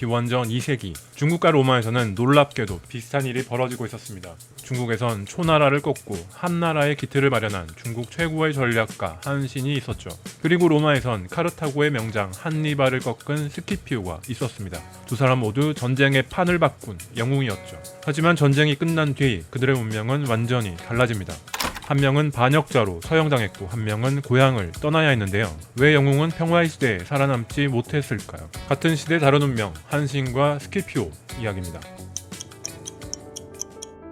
기원전 2세기 중국과 로마에서는 놀랍게도 비슷한 일이 벌어지고 있었습니다. 중국에선 초나라를 꺾고 한나라의 기틀을 마련한 중국 최고의 전략가 한신이 있었죠. 그리고 로마에선 카르타고의 명장 한니발을 꺾은 스키피오가 있었습니다. 두 사람 모두 전쟁의 판을 바꾼 영웅이었죠. 하지만 전쟁이 끝난 뒤 그들의 운명은 완전히 달라집니다. 한 명은 반역자로 처형당했고 한 명은 고향을 떠나야 했는데요. 왜 영웅은 평화의 시대에 살아남지 못했을까요? 같은 시대 다른 운명 한신과 스키피오 이야기입니다.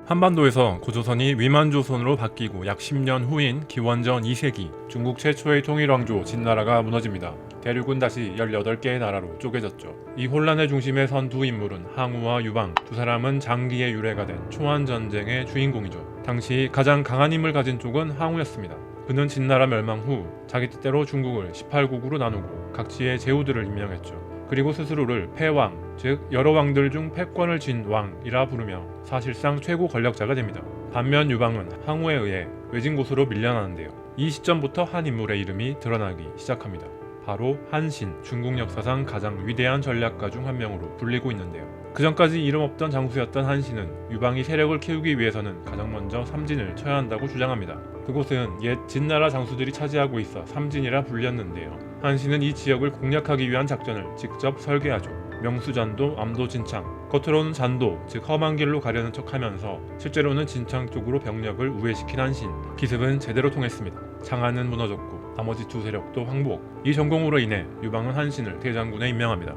한반도에서 고조선이 위만조선으로 바뀌고 약 10년 후인 기원전 2세기 중국 최초의 통일왕조 진나라가 무너집니다. 대륙은 다시 18개의 나라로 쪼개졌죠. 이 혼란의 중심에 선 두 인물은 항우와 유방 두 사람은 장기의 유래가 된 초안 전쟁의 주인공이죠. 당시 가장 강한 힘을 가진 쪽은 항우였습니다. 그는 진나라 멸망 후 자기 뜻대로 중국을 18국으로 나누고 각지의 제후들을 임명했죠. 그리고 스스로를 패왕, 즉 여러 왕들 중 패권을 쥔 왕이라 부르며 사실상 최고 권력자가 됩니다. 반면 유방은 항우에 의해 외진 곳으로 밀려나는데요. 이 시점부터 한 인물의 이름이 드러나기 시작합니다. 바로 한신, 중국 역사상 가장 위대한 전략가 중 한 명으로 불리고 있는데요. 그 전까지 이름 없던 장수였던 한신은 유방이 세력을 키우기 위해서는 가장 먼저 삼진을 쳐야 한다고 주장합니다. 그곳은 옛 진나라 장수들이 차지하고 있어 삼진이라 불렸는데요. 한신은 이 지역을 공략하기 위한 작전을 직접 설계하죠. 명수잔도, 암도진창, 겉으로는 잔도, 즉 험한 길로 가려는 척하면서 실제로는 진창 쪽으로 병력을 우회시킨 한신. 기습은 제대로 통했습니다. 장안은 무너졌고 나머지 두 세력도 항복. 이 전공으로 인해 유방은 한신을 대장군에 임명합니다.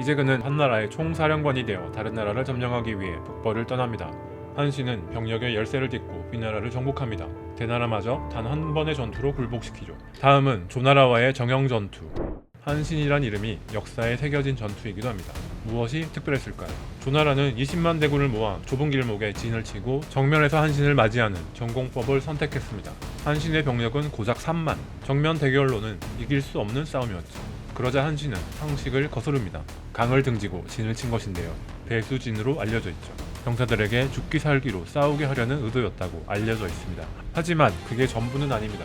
이제 그는 한나라의 총사령관이 되어 다른 나라를 점령하기 위해 북벌을 떠납니다. 한신은 병력의 열세를 딛고 위나라를 정복합니다. 대나라마저 단 한 번의 전투로 굴복시키죠. 다음은 조나라와의 정형 전투. 한신이란 이름이 역사에 새겨진 전투이기도 합니다. 무엇이 특별했을까요? 조나라는 20만 대군을 모아 좁은 길목에 진을 치고 정면에서 한신을 맞이하는 전공법을 선택했습니다. 한신의 병력은 고작 3만. 정면 대결로는 이길 수 없는 싸움이었죠. 그러자 한신은 상식을 거스릅니다. 강을 등지고 진을 친 것인데요. 배수진으로 알려져 있죠. 병사들에게 죽기 살기로 싸우게 하려는 의도였다고 알려져 있습니다. 하지만 그게 전부는 아닙니다.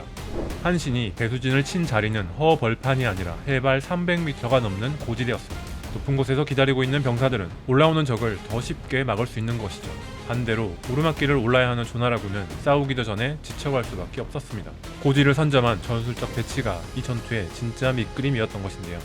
한신이 배수진을 친 자리는 허벌판이 아니라 해발 300m가 넘는 고지대였습니다. 높은 곳에서 기다리고 있는 병사들은 올라오는 적을 더 쉽게 막을 수 있는 것이죠. 반대로 오르막길을 올라야 하는 조나라군은 싸우기도 전에 지쳐갈 수밖에 없었습니다. 고지를 선점한 전술적 배치가 이 전투의 진짜 밑그림이었던 것인데요.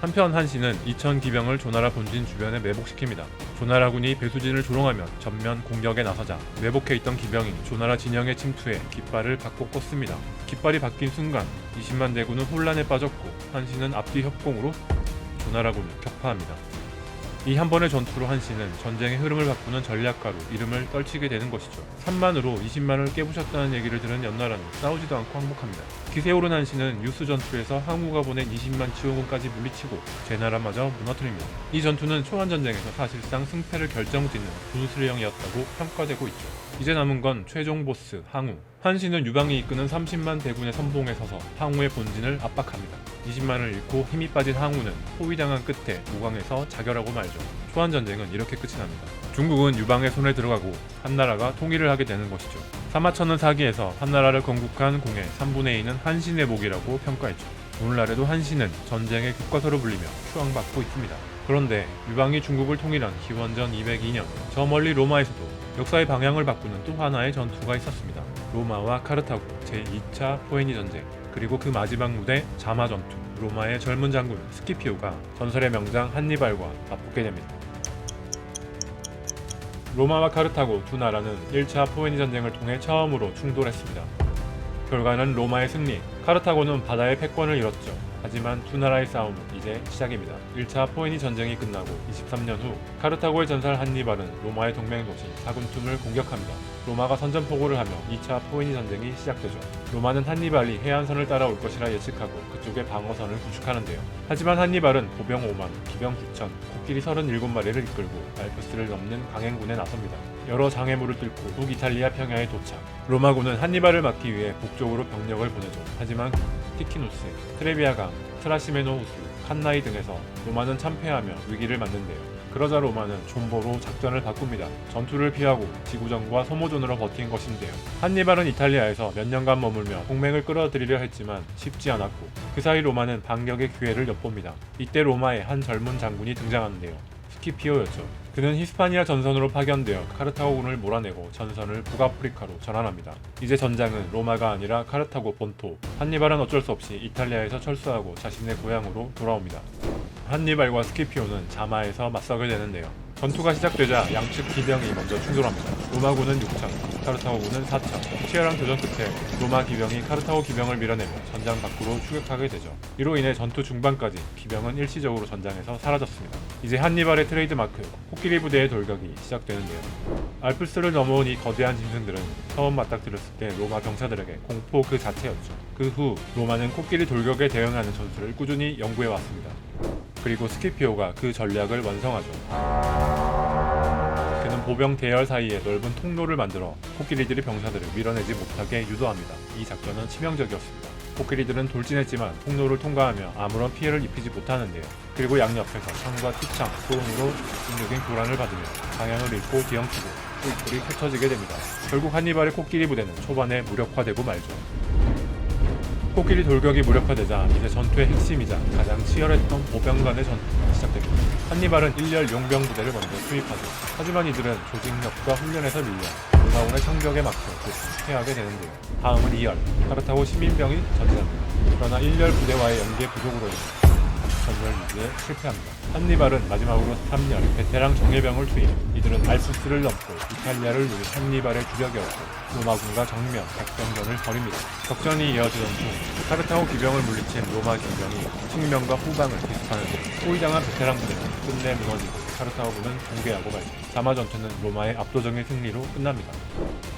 한편 한신은 2천 기병을 조나라 본진 주변에 매복시킵니다. 조나라 군이 배수진을 조롱하며 전면 공격에 나서자 매복해 있던 기병이 조나라 진영에 침투해 깃발을 바꿔 꽂습니다. 깃발이 바뀐 순간 20만 대군은 혼란에 빠졌고 한신은 앞뒤 협공으로 조나라군을 격파합니다. 이 한 번의 전투로 한신은 전쟁의 흐름을 바꾸는 전략가로 이름을 떨치게 되는 것이죠. 3만으로 20만을 깨부셨다는 얘기를 들은 연나라는 싸우지도 않고 항복합니다. 기세 오른 한신은 유수 전투에서 항우가 보낸 20만 지원군까지 물리치고 제 나라마저 무너뜨립니다. 이 전투는 초안 전쟁에서 사실상 승패를 결정짓는 분수령이었다고 평가되고 있죠. 이제 남은 건 최종 보스 항우. 한신은 유방이 이끄는 30만 대군의 선봉에 서서 항우의 본진을 압박합니다. 20만을 잃고 힘이 빠진 항우는 포위당한 끝에 무광에서 자결하고 말죠. 초안 전쟁은 이렇게 끝이 납니다. 중국은 유방의 손에 들어가고 한나라가 통일을 하게 되는 것이죠. 사마천은 사기에서 한나라를 건국한 공의 3분의 2는 한신의 목이라고 평가했죠. 오늘날에도 한신은 전쟁의 교과서로 불리며 추앙받고 있습니다. 그런데 유방이 중국을 통일한 기원전 202년 저 멀리 로마에서도 역사의 방향을 바꾸는 또 하나의 전투가 있었습니다. 로마와 카르타고 제2차 포에니 전쟁 그리고 그 마지막 무대 자마 전투 로마의 젊은 장군 스키피오가 전설의 명장 한니발과 맞붙게 됩니다. 로마와 카르타고 두 나라는 1차 포에니 전쟁을 통해 처음으로 충돌했습니다. 결과는 로마의 승리, 카르타고는 바다의 패권을 잃었죠. 하지만 두 나라의 싸움은 이제 시작입니다. 1차 포에니 전쟁이 끝나고 23년 후 카르타고의 전설 한니발은 로마의 동맹 도시 사군툼을 공격합니다. 로마가 선전포고를 하며 2차 포에니 전쟁이 시작되죠. 로마는 한니발이 해안선을 따라올 것이라 예측하고 그쪽에 방어선을 구축하는데요. 하지만 한니발은 보병 5만, 기병 9천, 코끼리 37마리를 이끌고 알프스를 넘는 강행군에 나섭니다. 여러 장애물을 뚫고 북이탈리아 평야에 도착. 로마군은 한니발을 막기 위해 북쪽으로 병력을 보내죠. 하지만 티키누스, 트레비아강, 트라시메노 호수, 칸나이 등에서 로마는 참패하며 위기를 맞는데요. 그러자 로마는 존버로 작전을 바꿉니다. 전투를 피하고 지구전과 소모전으로 버틴 것인데요. 한니발은 이탈리아에서 몇 년간 머물며 동맹을 끌어들이려 했지만 쉽지 않았고 그 사이 로마는 반격의 기회를 엿봅니다. 이때 로마의 한 젊은 장군이 등장하는데요. 스키피오였죠. 그는 히스파니아 전선으로 파견되어 카르타고군을 몰아내고 전선을 북아프리카로 전환합니다. 이제 전장은 로마가 아니라 카르타고 본토. 한니발은 어쩔 수 없이 이탈리아에서 철수하고 자신의 고향으로 돌아옵니다. 한니발과 스키피오는 자마에서 맞서게 되는데요. 전투가 시작되자 양측 기병이 먼저 충돌합니다. 로마군은 6천, 카르타고군은 4천. 치열한 교전 끝에 로마 기병이 카르타고 기병을 밀어내며 전장 밖으로 추격하게 되죠. 이로 인해 전투 중반까지 기병은 일시적으로 전장에서 사라졌습니다. 이제 한니발의 트레이드 마크 코끼리 부대의 돌격이 시작되는데요. 알프스를 넘어온 이 거대한 짐승들은 처음 맞닥뜨렸을 때 로마 병사들에게 공포 그 자체였죠. 그 후 로마는 코끼리 돌격에 대응하는 전술을 꾸준히 연구해 왔습니다. 그리고 스키피오가 그 전략을 완성하죠. 그는 보병 대열 사이에 넓은 통로를 만들어 코끼리들이 병사들을 밀어내지 못하게 유도합니다. 이 작전은 치명적이었습니다. 코끼리들은 돌진했지만 통로를 통과하며 아무런 피해를 입히지 못하는데요. 그리고 양옆에서 창과 티창, 소음으로 진격인 교란을 받으며 방향을 잃고 뒤엉키고 뿔뿔이 흩어지게 됩니다. 결국 한니발의 코끼리 부대는 초반에 무력화되고 말죠. 코끼리 돌격이 무력화되자 이제 전투의 핵심이자 가장 치열했던 보병 간의 전투가 시작됩니다. 한니발은 1열 용병 부대를 먼저 투입하죠. 하지만 이들은 조직력과 훈련에서 밀려 로마군의 창벽에 막혀 곧 패하게 되는데요. 다음은 2열, 카르타고 시민병이 전진합니다. 그러나 1열 부대와의 연계 부족으로 인해 전열 유지에 실패합니다. 한니발은 마지막으로 3열 베테랑 정예병을 투입. 이들은 알프스를 넘고 이탈리아를 누린 한니발의 주력이었고 로마군과 정면 작전전을 벌입니다. 격전이 이어지던 중 카르타고 기병을 물리친 로마 기병이 측면과 후방을 비습하는데 포위당한 베테랑 부대는 끝내 무너지고 카르타고군은 붕괴하고 말죠. 자마 전투는 로마의 압도적인 승리로 끝납니다.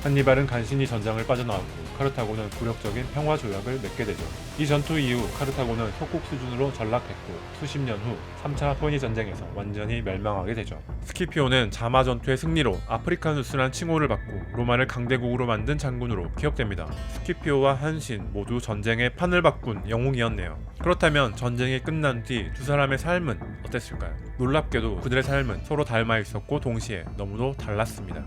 한니발은 간신히 전장을 빠져나왔고 카르타고는 굴욕적인 평화 조약을 맺게 되죠. 이 전투 이후 카르타고는 속국 수준으로 전락했고 수십 년 후 3차 포니 전쟁에서 완전히 멸망하게 되죠. 스키피오는 자마 전투의 승리로 아프리카누스란 칭호를 받고 로마를 강대국으로 만든 장군으로 기억됩니다. 스키피오와 한신 모두 전쟁의 판을 바꾼 영웅이었네요. 그렇다면 전쟁이 끝난 뒤 두 사람의 삶은 어땠을까요? 놀랍게도 그들의 삶은 서로 닮아 있었고 동시에 너무도 달랐습니다.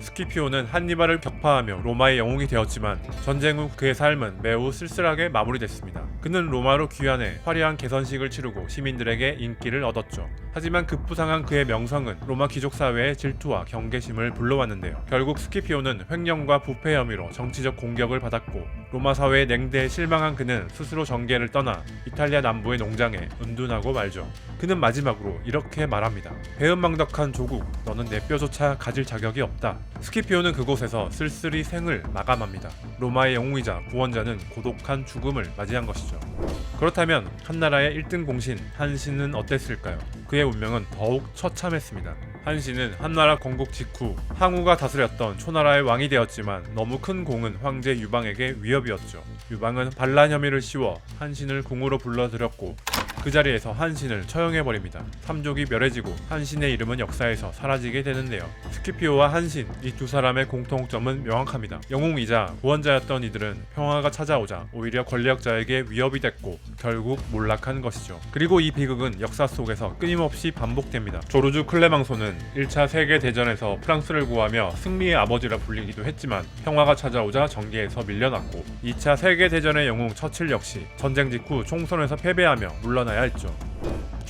스키피오는 한니발을 격파하며 로마의 영웅이 되었지만 전쟁 후 그의 삶은 매우 쓸쓸하게 마무리됐습니다. 그는 로마로 귀환해 화려한 개선식을 치르고 시민들에게 인기를 얻었죠. 하지만 급부상한 그의 명성은 로마 귀족 사회의 질투와 경계심을 불러왔는데요. 결국 스키피오는 횡령과 부패 혐의로 정치적 공격을 받았고 로마 사회의 냉대에 실망한 그는 스스로 정계를 떠나 이탈리아 남부의 농장에 은둔하고 말죠. 그는 마지막으로 이렇게 말합니다. 배은망덕한 조국, 너는 내 뼈조차 가질 자격이 없다. 스키피오는 그곳에서 쓸쓸히 생을 마감합니다. 로마의 영웅이자 구원자는 고독한 죽음을 맞이한 것이죠. 그렇다면 한나라의 1등 공신 한신은 어땠을까요? 그의 운명은 더욱 처참했습니다. 한신은 한나라 건국 직후 항우가 다스렸던 초나라의 왕이 되었지만 너무 큰 공은 황제 유방에게 위협이었죠. 유방은 반란 혐의를 씌워 한신을 궁으로 불러들였고 그 자리에서 한신을 처형해버립니다. 삼족이 멸해지고 한신의 이름은 역사에서 사라지게 되는데요. 스키피오와 한신 이 두 사람의 공통점은 명확합니다. 영웅이자 구원자였던 이들은 평화가 찾아오자 오히려 권력자에게 위협이 됐고 결국 몰락한 것이죠. 그리고 이 비극은 역사 속에서 끊임없이 반복됩니다. 조르주 클레망소는 1차 세계 대전에서 프랑스를 구하며 승리의 아버지라 불리기도 했지만 평화가 찾아오자 전개에서 밀려났고 2차 세계 대전의 영웅 처칠 역시 전쟁 직후 총선에서 패배하며 물러나 야 했죠.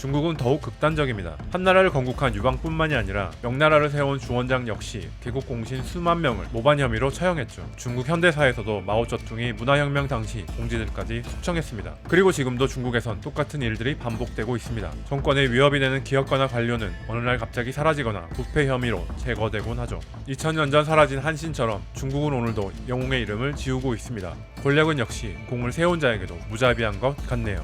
중국은 더욱 극단적입니다. 한나라를 건국한 유방뿐만이 아니라 명나라를 세운 주원장 역시 개국 공신 수만 명을 모반 혐의로 처형했죠. 중국 현대사에서도 마오쩌둥이 문화혁명 당시 공지들까지 숙청했습니다. 그리고 지금도 중국에선 똑같은 일들이 반복되고 있습니다. 정권의 위협이 되는 기업가나 관료는 어느 날 갑자기 사라지거나 부패 혐의로 제거되곤 하죠. 2000년 전 사라진 한신처럼 중국은 오늘도 영웅의 이름을 지우고 있습니다. 권력은 역시 공을 세운 자에게도 무자비한 것 같네요.